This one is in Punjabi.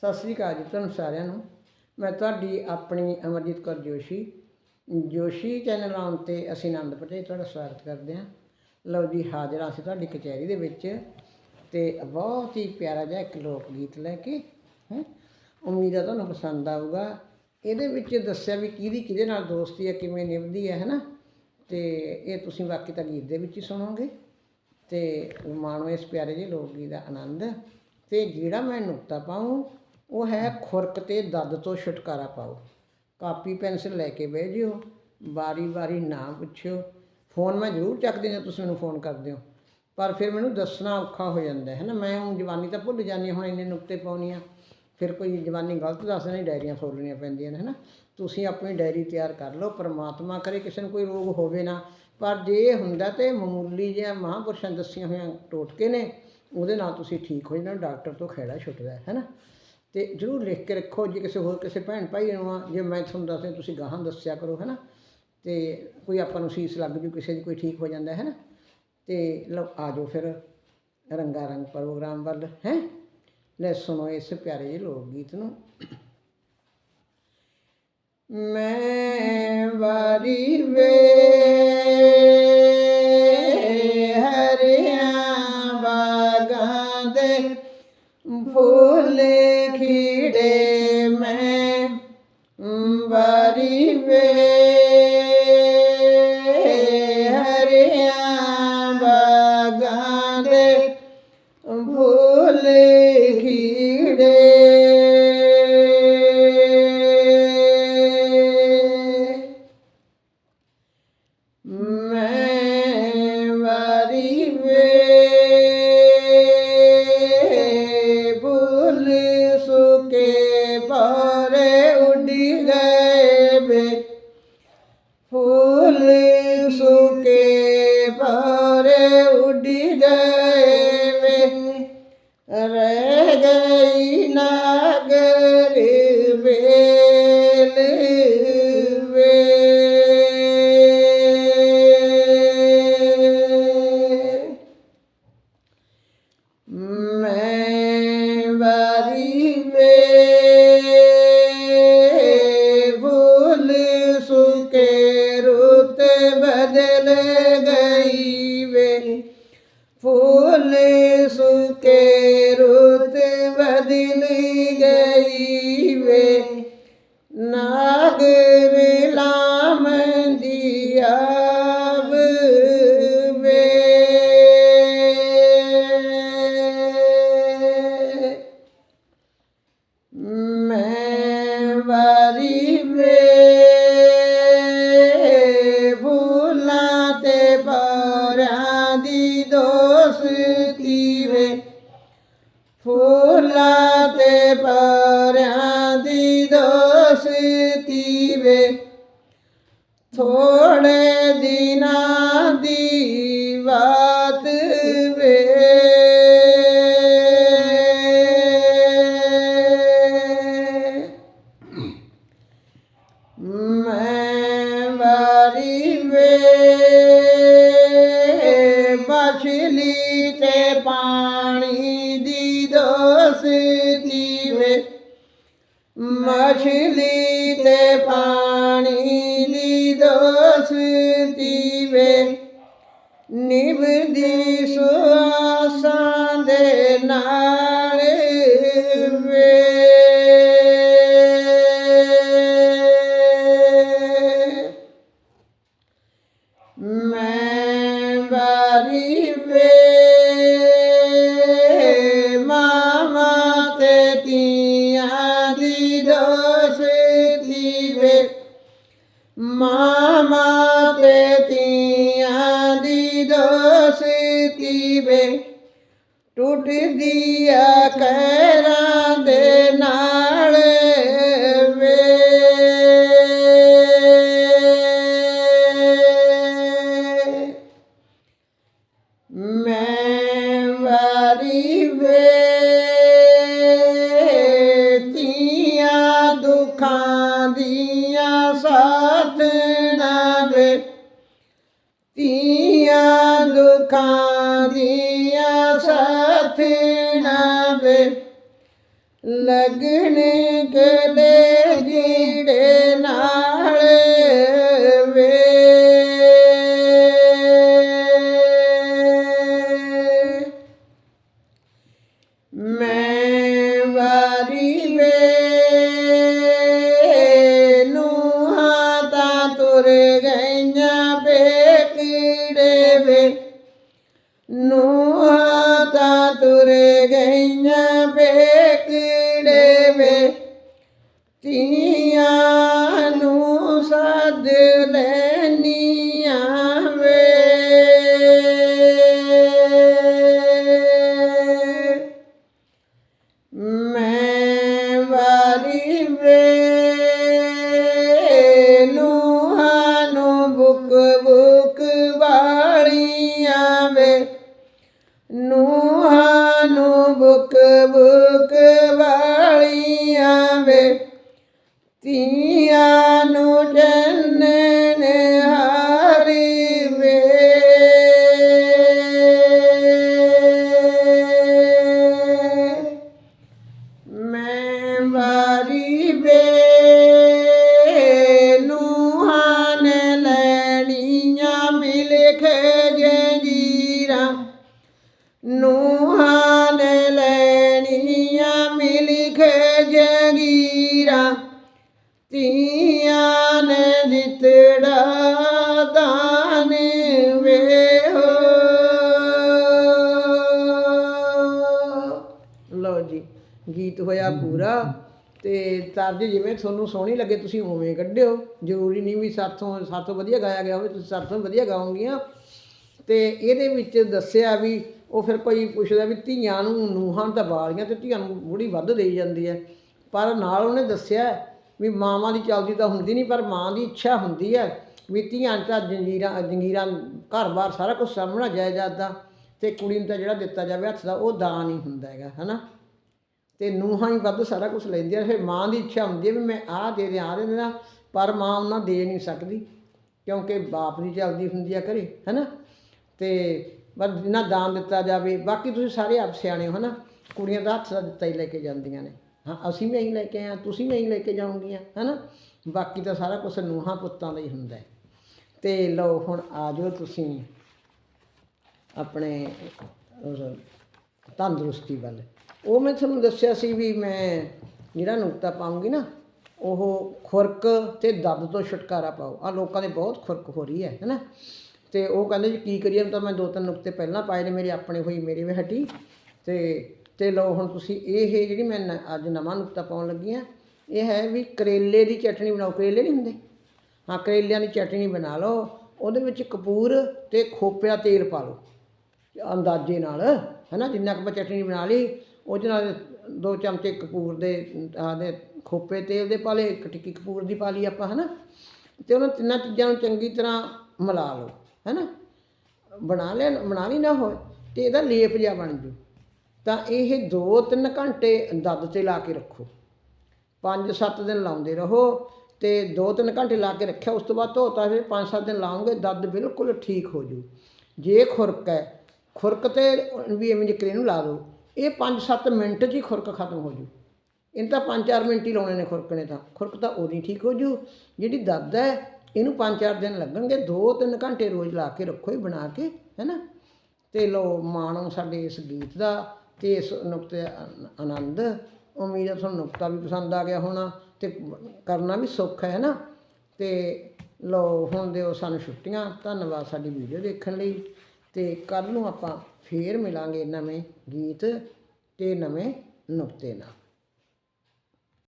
ਸਤਿ ਸ੍ਰੀ ਅਕਾਲ ਜੀ ਤੁਹਾਨੂੰ ਸਾਰਿਆਂ ਨੂੰ। ਮੈਂ ਤੁਹਾਡੀ ਆਪਣੀ ਅਮਰਜੀਤ ਕੌਰ ਜੋਸ਼ੀ। ਜੋਸ਼ੀ ਚੈਨਲ ਆਉਣ ਤੇ ਅਸੀਂ ਆਨੰਦਪੁਰ ਜੀ ਤੁਹਾਡਾ ਸਵਾਗਤ ਕਰਦੇ ਹਾਂ। ਲਓ ਜੀ, ਹਾਜ਼ਰ ਹਾਂ ਅਸੀਂ ਤੁਹਾਡੀ ਕਚਹਿਰੀ ਦੇ ਵਿੱਚ ਤੇ ਬਹੁਤ ਹੀ ਪਿਆਰਾ ਜਿਹਾ ਇੱਕ ਲੋਕ ਗੀਤ ਲੈ ਕੇ, ਹੈ, ਉਮੀਦ ਆ ਤੁਹਾਨੂੰ ਪਸੰਦ ਆਊਗਾ। ਇਹਦੇ ਵਿੱਚ ਦੱਸਿਆ ਵੀ ਕਿਹਦੀ, ਕਿਹਦੇ ਨਾਲ ਦੋਸਤੀ ਹੈ ਕਿਵੇਂ ਨਿਭਦੀ ਹੈ ਹੈਨਾ? ਤੇ ਇਹ ਤੁਸੀਂ ਬਾਕੀ ਤਾਂ ਗੀਤ ਦੇ ਵਿੱਚ ਹੀ ਸੁਣੋਗੇ। ਤੇ ਮਾਣੋ ਇਸ ਪਿਆਰੇ ਜਿਹੇ ਲੋਕ ਗੀਤ ਦਾ ਆਨੰਦ। ਤੇ ਜਿਹੜਾ ਮੈਂ ਨੁਕਤਾ ਪਾਉਂ ਉਹ ਹੈ ਖੁਰਕ ਤੇ ਦਰਦ ਤੋਂ ਛੁਟਕਾਰਾ ਪਾਓ। ਕਾਪੀ ਪੈਨਸਿਲ ਲੈ ਕੇ ਬਹਿ ਜਿਓ। ਵਾਰੀ ਵਾਰੀ ਨਾ ਪੁੱਛਿਓ। ਫੋਨ ਮੈਂ ਜ਼ਰੂਰ ਚੱਕਦੀ ਹਾਂ ਤੁਸੀਂ ਮੈਨੂੰ ਫੋਨ ਕਰਦੇ ਹੋ। ਪਰ ਫਿਰ ਮੈਨੂੰ ਦੱਸਣਾ ਔਖਾ ਹੋ ਜਾਂਦਾ ਹੈ ਨਾ। ਮੈਂ ਹੁਣ ਜਵਾਨੀ ਤਾਂ ਭੁੱਲ ਜਾਂਦੀ ਹਾਂ, ਹੁਣ ਇੰਨੇ ਨੁਕਤੇ ਪਾਉਣੀ ਆ। ਫਿਰ ਕੋਈ ਜਵਾਨੀ ਗਲਤ ਦੱਸ ਨਹੀਂ ਡਾਇਰੀਆਂ ਫੋਲਣੀਆਂ ਪੈਂਦੀਆਂ ਨੇ ਹੈ ਨਾ। ਤੁਸੀਂ ਆਪਣੀ ਡਾਇਰੀ ਤਿਆਰ ਕਰ ਲਓ ਪਰਮਾਤਮਾ ਕਰੇ ਕਿਸੇ ਨੂੰ ਕੋਈ ਰੋਗ ਹੋਵੇ ਨਾ। ਪਰ ਜੇ ਇਹ ਹੁੰਦਾ ਤੇ ਮਾਮੂਲੀ ਜਿਹਾ ਮਹਾਂਪੁਰਸ਼ਾਂ ਦੱਸੀਆਂ ਹੋਈਆਂ ਟੋਟਕੇ ਨੇ ਉਹਦੇ ਨਾਲ ਤੁਸੀਂ ਠੀਕ ਹੋ ਜਾਣਾ ਡਾਕਟਰ ਤੋਂ ਖਹਿੜਾ ਛੁੱਟਦਾ ਹੈ ਨਾ। ਤੇ ਜਰੂਰ ਲਿਖ ਕੇ ਰੱਖੋ, ਜੇ ਕਿਸੇ ਹੋਰ ਕਿਸੇ ਭੈਣ ਭਾਈ ਨੂੰ ਆ, ਜੇ ਮੈਂ ਤੁਹਾਨੂੰ ਦੱਸਿਆ ਤੁਸੀਂ ਗਾਹਾਂ ਦੱਸਿਆ ਕਰੋ ਹੈ ਨਾ ਤੇ ਕੋਈ ਆਪਾਂ ਨੂੰ ਸੀਸ ਲੱਗ ਜੂ, ਕਿਸੇ ਦੀ ਕੋਈ ਠੀਕ ਹੋ ਜਾਂਦਾ ਹੈ ਨਾ ਤੇ ਲਓ, ਆ ਜਾਓ ਫਿਰ ਰੰਗਾ ਰੰਗ ਪ੍ਰੋਗਰਾਮ ਵੱਲ, ਹੈ? ਲੈ ਸੁਣੋ ਇਸ ਪਿਆਰੇ ਜਿਹੇ ਲੋਕ ਗੀਤ ਨੂੰ। ਮੈਂ ਵਾਰੀ ਵੇ ਹਰਿਆ ਬਾਗਾਂ ਦੇ ਫੁੱਲ ਖਿੜੇ ਮੈਂ ਵਾਰੀ ਵੇ बदल गई वे फूल full. ਮਛਲੀ ਤੇ ਪਾਣੀ ਦੀ ਦੋਸਤੀ ਵੇ। ਨਿਭਦੀ ਸੁਆਸਾਂ ਦੇ ਨਾਲ ਤੇ ਤੀਆਂ ਦੀ ਦੋਸਤੀ ਵੇ ਟੁੱਟਦੀ ਆ ਕਹਿਰਾਂ ਦੇ ਨਾਲ ਵੇ। ਮੈਂ ਦੁੱਖਾਂ ਦੀਆਂ ਸਾਥ ਵੇ ਲਗਨ ਜੀੜੇ ਨਾਲ ਵੇ। ਮੈਂ ਬੇਕੜੇ ਤੀਆਂ ਨੂੰ ਸੱਦ ਲੈ। ਮਿਲ ਖਜੀਰਾਂ ਨੂੰਹਾਂ ਨੇ ਲੈਣੀਆਂ ਮਿਲ ਖਜੀਰਾਂ ਤੀਆਂ ਨੇ ਦਿੱਤੜਾ ਦਾਨ ਵੇ ਹੋ ਲਓ ਜੀ, ਗੀਤ ਹੋਇਆ ਪੂਰਾ। ਤੇ ਤਰਜ ਜਿਵੇਂ ਤੁਹਾਨੂੰ ਸੋਹਣੀ ਲੱਗੇ, ਤੁਸੀਂ ਉਵੇਂ ਕੱਢਿਓ। ਜ਼ਰੂਰੀ ਨਹੀਂ ਵੀ ਸਾਥੋਂ ਸਾਥੋਂ ਵਧੀਆ ਗਾਇਆ ਗਿਆ ਹੋਵੇ, ਤੁਸੀਂ ਸਾਥੋਂ ਵਧੀਆ ਗਾਓਗੀਆਂ। ਤੇ ਇਹਦੇ ਵਿੱਚ ਦੱਸਿਆ ਵੀ ਉਹ ਫਿਰ ਕੋਈ ਪੁੱਛਦਾ ਵੀ ਧੀਆਂ ਨੂੰ ਨੂੰਹਾਂ ਤਾਂ ਵਾਲੀਆਂ ਤੇ ਧੀਆਂ ਨੂੰ ਬੁੜੀ ਵੱਧ ਦੇਈ ਜਾਂਦੀ ਹੈ। ਪਰ ਨਾਲ ਉਹਨੇ ਦੱਸਿਆ ਵੀ ਮਾਵਾਂ ਦੀ ਚਲਦੀ ਤਾਂ ਹੁੰਦੀ ਨਹੀਂ, ਪਰ ਮਾਂ ਦੀ ਇੱਛਾ ਹੁੰਦੀ ਹੈ ਵੀ ਧੀਆਂ ਤਾਂ ਜੰਜੀਰਾਂ ਜੰਗੀਰਾਂ ਘਰ-ਬਾਰ ਸਾਰਾ ਕੁਝ ਸਾਹਮਣਾ ਜਾਇਦਾਦ ਦਾ ਤੇ ਕੁੜੀ ਨੂੰ ਤਾਂ ਜਿਹੜਾ ਦਿੱਤਾ ਜਾਵੇ ਹੱਥ ਦਾ, ਉਹ ਦਾਨ ਹੀ ਹੁੰਦਾ ਹੈਗਾ, ਹਨਾ? ਤੇ ਨੂੰਹਾਂ ਹੀ ਵੱਧ ਸਾਰਾ ਕੁਝ ਲੈਂਦੀਆਂ, ਫਿਰ ਮਾਂ ਦੀ ਇੱਛਾ ਹੁੰਦੀ ਹੈ ਵੀ ਮੈਂ ਆਹ ਦੇ ਦਿਆਂ, ਆਹ ਦੇ ਦਿਆਂ, ਪਰ ਮਾਂ ਉਹਨਾਂ ਦੇ ਨਹੀਂ ਸਕਦੀ, ਕਿਉਂਕਿ ਬਾਪ ਦੀ ਚੱਲਦੀ ਹੁੰਦੀ ਆ ਘਰੇ, ਹੈਨਾ? ਤੇ ਬਸ ਜਿੰਨਾ ਦਾਨ ਦਿੱਤਾ ਜਾਵੇ, ਬਾਕੀ ਤੁਸੀਂ ਸਾਰੇ ਆਪ ਸਿਆਣੇ ਹੋ ਨਾ ਕੁੜੀਆਂ ਦਾ ਹੱਥ ਦਾ ਦਿੱਤਾ ਹੀ ਲੈ ਕੇ ਜਾਂਦੀਆਂ ਨੇ। ਹਾਂ, ਅਸੀਂ ਵੀ ਇਹੀ ਲੈ ਕੇ ਆਏ ਹਾਂ, ਤੁਸੀਂ ਵੀ ਇਹੀ ਲੈ ਕੇ ਜਾਓਗੀਆਂ, ਹੈਨਾ? ਬਾਕੀ ਤਾਂ ਸਾਰਾ ਕੁਝ ਨੂਹਾਂ ਪੁੱਤਾਂ ਦਾ ਹੀ ਹੁੰਦਾ ਹੈ। ਤੇ ਲਓ, ਹੁਣ ਆ ਜਾਓ ਤੁਸੀਂ ਆਪਣੇ ਤੰਦਰੁਸਤੀ ਵੱਲ। ਉਹ ਮੈਂ ਤੁਹਾਨੂੰ ਦੱਸਿਆ ਸੀ ਵੀ ਮੈਂ ਜਿਹੜਾ ਨੁਕਤਾ ਪਾਉਂਗੀ ਨਾ, ਉਹ ਖੁਰਕ ਤੇ ਦਰਦ ਤੋਂ ਛੁਟਕਾਰਾ ਪਾਓ। ਆ ਲੋਕਾਂ ਦੇ ਬਹੁਤ ਖੁਰਕ ਹੋ ਰਹੀ ਹੈ ਹੈਨਾ ਤੇ ਉਹ ਕਹਿੰਦੇ ਜੀ, ਕੀ ਕਰੀਏ? ਤਾਂ ਮੈਂ ਦੋ ਤਿੰਨ ਨੁਕਤੇ ਪਹਿਲਾਂ ਪਾਏ ਨੇ ਮੇਰੇ, ਆਪਣੇ ਹੋਈ ਮੇਰੇ ਵੀ ਹਟੀ। ਤੇ ਤੇ ਲਓ ਹੁਣ ਤੁਸੀਂ, ਇਹ ਜਿਹੜੀ ਮੈਂ ਨ- ਅੱਜ ਨਵਾਂ ਨੁਕਤਾ ਪਾਉਣ ਲੱਗੀ ਆ ਇਹ ਹੈ ਵੀ ਕਰੇਲੇ ਦੀ ਚਟਣੀ ਬਣਾਓ। ਕਰੇਲੇ ਨਹੀਂ ਹੁੰਦੇ? ਹਾਂ, ਕਰੇਲਿਆਂ ਦੀ ਚਟਣੀ ਬਣਾ ਲਓ। ਉਹਦੇ ਵਿੱਚ ਕਪੂਰ ਤੇ ਖੋਪਿਆ ਤੇਲ ਪਾ ਲਓ। ਅੰਦਾਜ਼ੇ ਨਾਲ ਹੈਨਾ ਜਿੰਨਾ ਕੁ ਆਪਾਂ ਚਟਨੀ ਬਣਾ ਲਈ ਉਹਦੇ ਨਾਲ ਦੋ ਚਮਚੇ ਕਪੂਰ ਦੇ ਆਦੇ ਖੋਪੇ, ਤੇਲ ਦੇ ਪਾ ਲਏ, ਇੱਕ ਟਿੱਕੀ ਕਪੂਰ ਦੀ ਪਾ ਲਈ ਆਪਾਂ, ਹੈਨਾ? ਤੇ ਉਹਨਾਂ ਤਿੰਨਾਂ ਚੀਜ਼ਾਂ ਨੂੰ ਚੰਗੀ ਤਰ੍ਹਾਂ ਮਿਲਾ ਲਓ, ਹੈਨਾ? ਬਣਾ ਲਿਆ ਬਣਾ ਲਈ ਨਾ ਹੋਏ, ਤੇ ਇਹਦਾ ਲੇਪ ਜਿਹਾ ਬਣ ਜੂ। ਤਾਂ ਇਹ 2-3 ਘੰਟੇ ਦੱਦ ਤੇ ਲਾ ਕੇ ਰੱਖੋ। 5-7 ਦਿਨ ਲਾਉਂਦੇ ਰਹੋ ਤੇ 2-3 ਘੰਟੇ ਲਾ ਕੇ ਰੱਖਿਆ, ਉਸ ਤੋਂ ਬਾਅਦ ਧੋਤਾ ਫਿਰ 5-7 ਦਿਨ ਲਾਉਂਗੇ ਦੱਦ ਬਿਲਕੁਲ ਠੀਕ ਹੋ ਜੂ। ਜੇ ਖੁਰਕ ਹੈ, ਖੁਰਕ ਤੇ ਵੀ ਐਵੇਂ ਜਿਕਰੇ ਨੂੰ ਲਾ ਦਿਓ। ਇਹ 5-7 ਮਿੰਟ 'ਚ ਹੀ ਖੁਰਕ ਖਤਮ ਹੋ ਜੂ। ਇਹਨੂੰ ਤਾਂ 5-4 ਮਿੰਟ ਹੀ ਲਾਉਣੇ ਨੇ ਖੁਰਕ ਨੇ ਤਾਂ। ਖੁਰਕ ਤਾਂ ਉਹਦੀ ਠੀਕ ਹੋ ਜੂ। ਜਿਹੜੀ ਦਰਦ ਹੈ, ਇਹਨੂੰ 5-4 ਦਿਨ ਲੱਗਣਗੇ। 2-3 ਘੰਟੇ ਰੋਜ਼ ਲਾ ਕੇ ਰੱਖੋ ਹੀ, ਬਣਾ ਕੇ ਹੈਨਾ ਤੇ ਲੋ ਮਾਣੋ ਸਾਡੇ ਇਸ ਗੀਤ ਦਾ ਤੇ ਇਸ ਨੁਕਤੇ ਆਨ- ਆਨੰਦ। ਉਮੀਦ ਹੈ ਤੁਹਾਨੂੰ ਨੁਕਤਾ ਵੀ ਪਸੰਦ ਆ ਗਿਆ ਹੋਣਾ ਤੇ ਕਰਨਾ ਵੀ ਸੁੱਖ ਹੈ ਨਾ? ਤੇ ਲੋ ਹੁਣ ਦਿਓ ਸਾਨੂੰ ਛੁੱਟੀਆਂ। ਧੰਨਵਾਦ ਸਾਡੀ ਵੀਡੀਓ ਦੇਖਣ ਲਈ। ਤੇ ਕੱਲ ਨੂੰ ਆਪਾਂ ਫੇਰ ਮਿਲਾਂਗੇ ਨਵੇਂ ਗੀਤ ਤੇ ਨਵੇਂ ਨੁਕਤੇ ਨਾਲ।